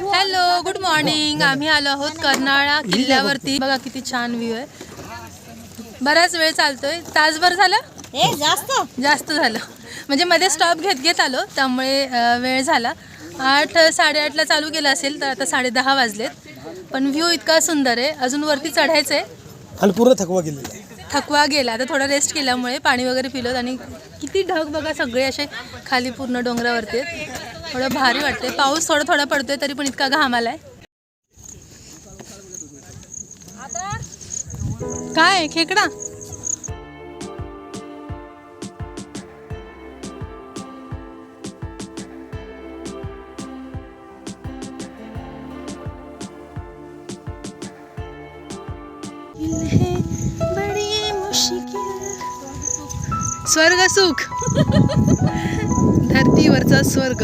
Hello good morning आम्ही आलो आहोत कर्नाळा किल्ल्यावरती. बघा किती छान व्ह्यू आहे. बराच वेळ चालतोय. तासभर झालं? ए जास्त. जास्त झालं. म्हणजे मध्ये स्टॉप घेत घेत आलो त्यामुळे वेळ झाला. आठ साडेआठला चालू केलं असेल तर आता साडेदहा वाजलेत. पण व्ह्यू इतका सुंदर आहे. अजून वरती चढायचं आहे आणि पूर्ण थकवा गेलेला आहे. थकवा गेला. आता थोडा रेस्ट केल्यामुळे पाणी वगैरे पिलोत आणि किती ढग बघा सगळे असे खाली पूर्ण डोंगरावरती आहेत. थोडं भारी वाटते पाऊस थोडा थोडा पडतोय तरी पण इतका घाम आलाय. काय खेकडा? स्वर्ग सुख. धरतीवरचा स्वर्ग.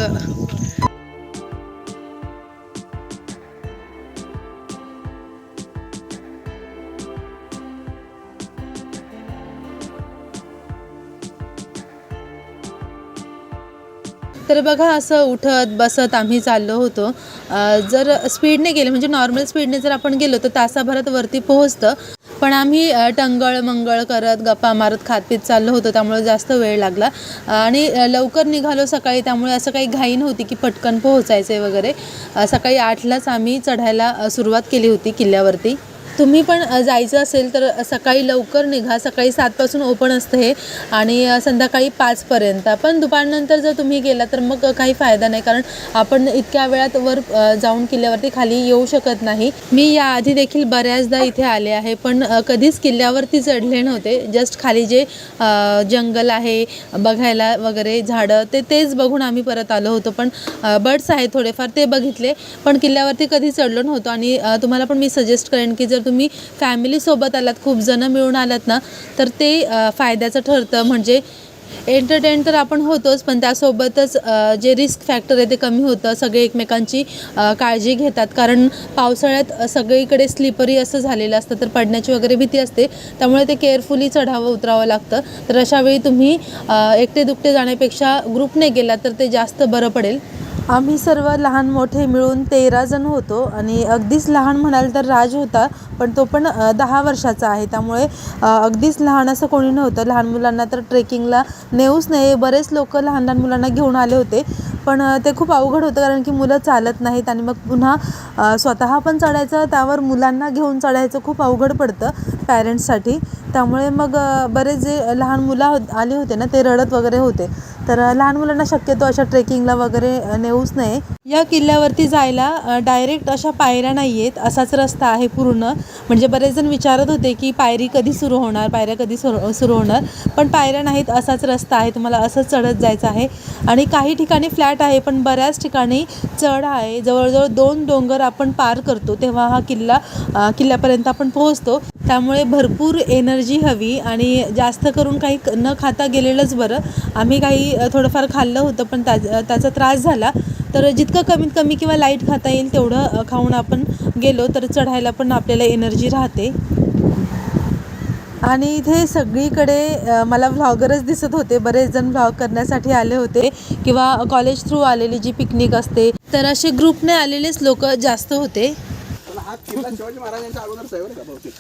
तर बघा असं उठत बसत आम्ही चाललो होतो. जर स्पीडने गेले म्हणजे नॉर्मल स्पीडने जर आपण गेलो तर तासाभरात वरती पोहोचतं. पण आम्ही टंगळ मंगळ करत गप्पा मारत खातपीत चाललो होतो. त्यामुळे जास्त वेळ लागला. आणि लवकर निघालो सकाळी. त्यामुळे असं काही घाई नव्हती की पटकन पोहोचायचे वगैरे. सकाळी आठलाच आम्ही चढायला सुरुवात केली होती किल्ल्यावरती. तुम्ही पण जायचं असेल तर सकाळी लवकर निघा. सकाळी सातपासून ओपन असतं हे. आणि संध्याकाळी पाचपर्यंत पण दुपारनंतर जर तुम्ही गेला तर मग काही फायदा नाही. कारण आपण इतक्या वेळात वर जाऊन किल्ल्यावरती खाली येऊ शकत नाही. मी याआधी देखील बऱ्याचदा इथे आले आहे. पण कधीच किल्ल्यावरती चढले नव्हते. जस्ट खाली जे जंगल आहे बघायला वगैरे झाडं ते तेच बघून आम्ही परत आलो होतो. पण बर्ड्स आहेत थोडेफार ते बघितले. पण किल्ल्यावरती कधी चढलो नव्हतो. आणि तुम्हाला पण मी सजेस्ट करेन की जर तुम्ही फॅमिलीसोबत आलात खूप जणं मिळून आलात ना तर ते फायद्याचं ठरतं. म्हणजे एंटरटेन तर आपण होतोच पण त्यासोबतच जे रिस्क फॅक्टर आहे ते कमी होतं. सगळे एकमेकांची काळजी घेतात. कारण पावसाळ्यात सगळीकडे स्लिपरी असं झालेलं असतं तर पडण्याची वगैरे भीती असते. त्यामुळे ते केअरफुली चढावं उतरावं लागतं. तर अशावेळी तुम्ही एकटे दुकटे जाण्यापेक्षा ग्रुपने गेलात तर ते जास्त बरं पडेल. आम्ही सर्व लहान मोठे मिळून तेरा जण होतो आणि अगदीच लहान म्हणाल तर राज होता पण तो पण दहा वर्षाचा आहे. त्यामुळे अगदीच लहान असं कोणी नव्हतं. लहान मुलांना तर ट्रेकिंगला नेऊच नाही. बरेच लोक लहान लहान मुलांना घेऊन आले होते पण ते खूप अवघड होतं कारण की मुलं चालत नाहीत आणि मग पुन्हा स्वतः पण चढायचं त्यावर मुलांना घेऊन चढायचं खूप अवघड पडतं पॅरेंट्ससाठी त्यामुळे मग बरेच जे लहान मुलं आले होते ना ते रडत वगैरे होते. तर लहान मुलांना शक्यतो अशा ट्रेकिंगला वगैरे नेऊच नये. या किल्ल्यावरती जायला डायरेक्ट अशा पायऱ्या नाही आहेत. असाच रस्ता आहे पूर्ण. म्हणजे बरेच जण विचारत होते की पायरी कधी सुरू होणार पायऱ्या कधी सुरू सुरू होणार? पण पायऱ्या नाहीत असाच रस्ता आहे. तुम्हाला असंच चढत जायचं आहे. आणि काही ठिकाणी फ्लॅट आहे पण बऱ्याच ठिकाणी चढ आहे. जवळजवळ दोन डोंगर आपण पार करतो तेव्हा हा किल्ला किल्ल्यापर्यंत आपण पोहोचतो. त्यामुळे भरपूर एनर्जी हवी आणि जास्त करून काही न खाता गेलेलंच बरं. आम्ही काही थोडंफार खाल्लं होतं पण त्या त्याचा त्रास झाला. तर जितकं कमीत कमी किंवा लाइट खाता येईल तेवढं खाऊन आपण गेलो तर चढायला पण आपल्याला एनर्जी राहते. आणि इथे सगळीकडे मला व्लॉगरच दिसत होते. बरेच जण व्लॉग करण्यासाठी आले होते किंवा कॉलेज थ्रू आलेली जी पिकनिक असते तर असे ग्रुपने आलेलेच लोक जास्त होते. हा किल्ला शिवाजी महाराजांच्या अगोदरचा आहे बरं का बहुतेक?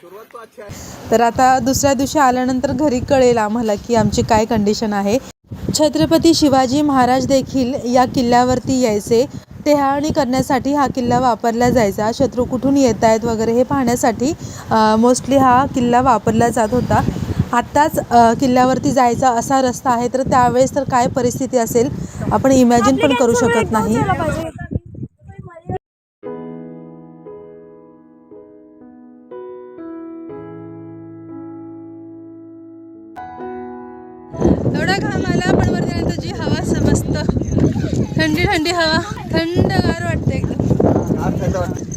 सुरुवात तो अच्छी आहे. तर आता दुसऱ्या दिवशी आल्यानंतर घरी कळेल आम्हाला की आमची काय कंडिशन आहे. छत्रपती शिवाजी महाराज देखील या किल्ल्यावरती यायचे. टेहाळणी करण्यासाठी हा किल्ला वापरला जायचा. शत्रू कुठून येत आहेत वगैरे हे पाहण्यासाठी मोस्टली हा किल्ला वापरला जात होता. आत्ताच किल्ल्यावरती जायचा असा रस्ता आहे तर त्यावेळेस तर काय परिस्थिती असेल? आपण इमॅजिन पण करू शकत नाही. एवढा घाम आला पण वरती नंतर जी हवा स- मस्त थंडी थंडी हवा थंडगार वाटते एकदम.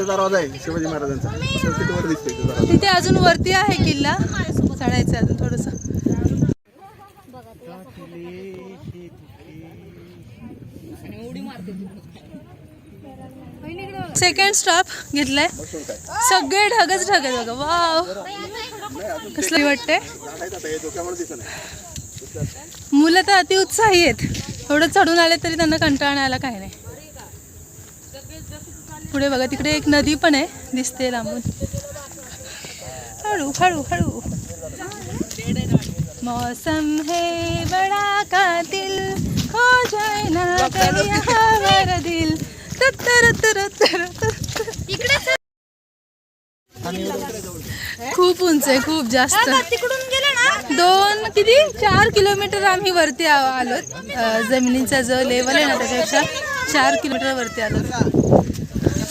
आज तिथे दरवाजा आहे शिवाजी महाराजांचा. तो तिथे वर दिसतोय तो दरवाजा. तिथे अजून वरती आहे किल्ला. चढायचं अजून थोडस. सेकंड स्टॉप घेतलाय. सगळे ढगच ढग आहेत बघा. वाव कसलं वाटतंय? मुलं तर अति उत्साही आहेत. थोडं चढून आले तरी त्यांना कंटाळा नाही आला काय नाही. पुढे बघा तिकडे एक नदी पण आहे. दिसते लांबून. हळू हळू हळू. मौसम है बड़ा कातिल हो जाए ना कभी हमारा दिल तर तर तर खूप उंच आहे खूप जास्त. तिकडून गेले ना? दोन किती? चार किलोमीटर आम्ही वरती आ- आलोत. अ, जमिनीचा जो लेवल आहे ना त्याच्यापेक्षा चार किलोमीटर वरती आलो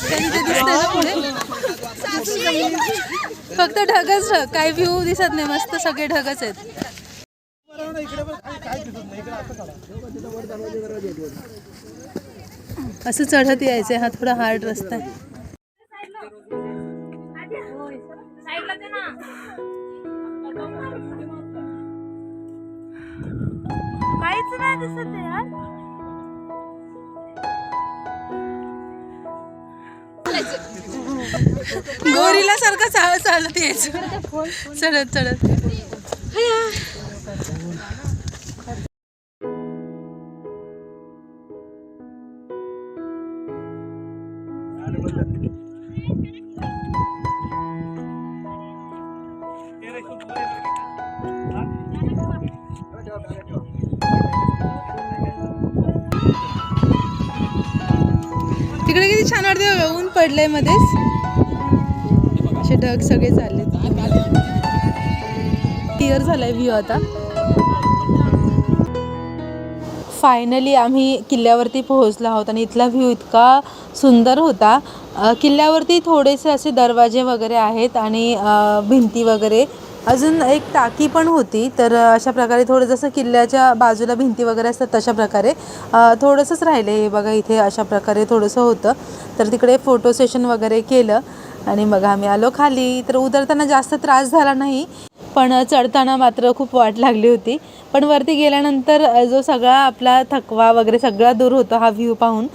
काही ते दिसतंय ना पुढे? फक्त ढगच ढग काही व्ह्यू दिसत नाही मस्त सगळे ढगच आहेत. असं चढत यायचंय हा थोडा हार्ड रस्ता आहे. काहीच नाही दिसत यार. यार गोरीला सारखं चाल चालत यायचं चढत चढत Thank you. तिकडे किती छान वाटते बघा ऊन पडलंय मध्येच. असे ढग सगळे चालले. क्लिअर झालाय व्ह्यू आता. फायनली आम्ही किल्ल्यावरती पोहोचलो आहोत आणि इथला व्ह्यू इतका सुंदर होता. किल्ल्यावरती थोडेसे असे दरवाजे वगैरे आहेत आणि भिंती वगैरे अजून एक टाकी पण होती तर अशा प्रकारे थोडं जसं किल्ल्याच्या बाजूला भिंती वगैरे असतात तशा प्रकारे थोडंसंच राहिले हे बघा इथे अशा प्रकारे थोडंसं होतं. तर तिकडे फोटो सेशन वगैरे केलं आणि मग आम्ही आलो खाली. तर उतरताना जास्त त्रास झाला नाही पण चढताना मात्र खूप वाट लागली होती. पण वरती गेल्यानंतर जो सगळा आपला थकवा वगैरे सगळा दूर होतो हा व्ह्यू पाहून.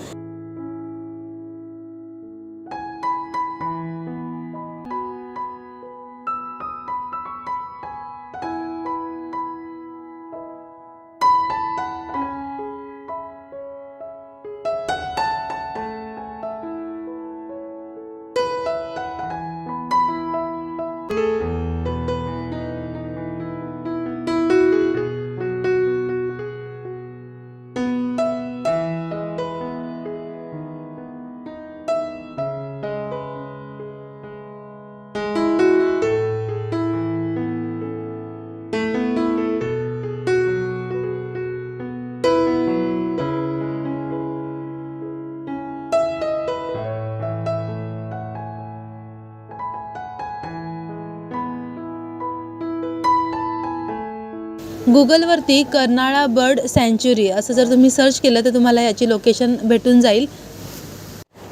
गुगलवरती कर्नाळा बर्ड सँच्युरी असं जर तुम्ही सर्च केलं तर तुम्हाला याची लोकेशन भेटून जाईल.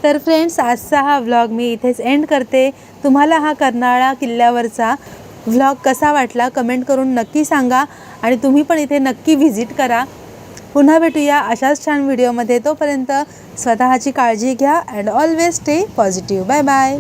तर फ्रेंड्स आजचा हा व्लॉग मी इथेच एंड करते. तुम्हाला हा कर्नाळा किल्ल्यावरचा व्लॉग कसा वाटला कमेंट करून नक्की सांगा आणि तुम्ही पण इथे नक्की व्हिजिट करा. पुन्हा भेटूया अशाच छान व्हिडिओमध्ये तोपर्यंत स्वतःची काळजी घ्या and always stay positive bye bye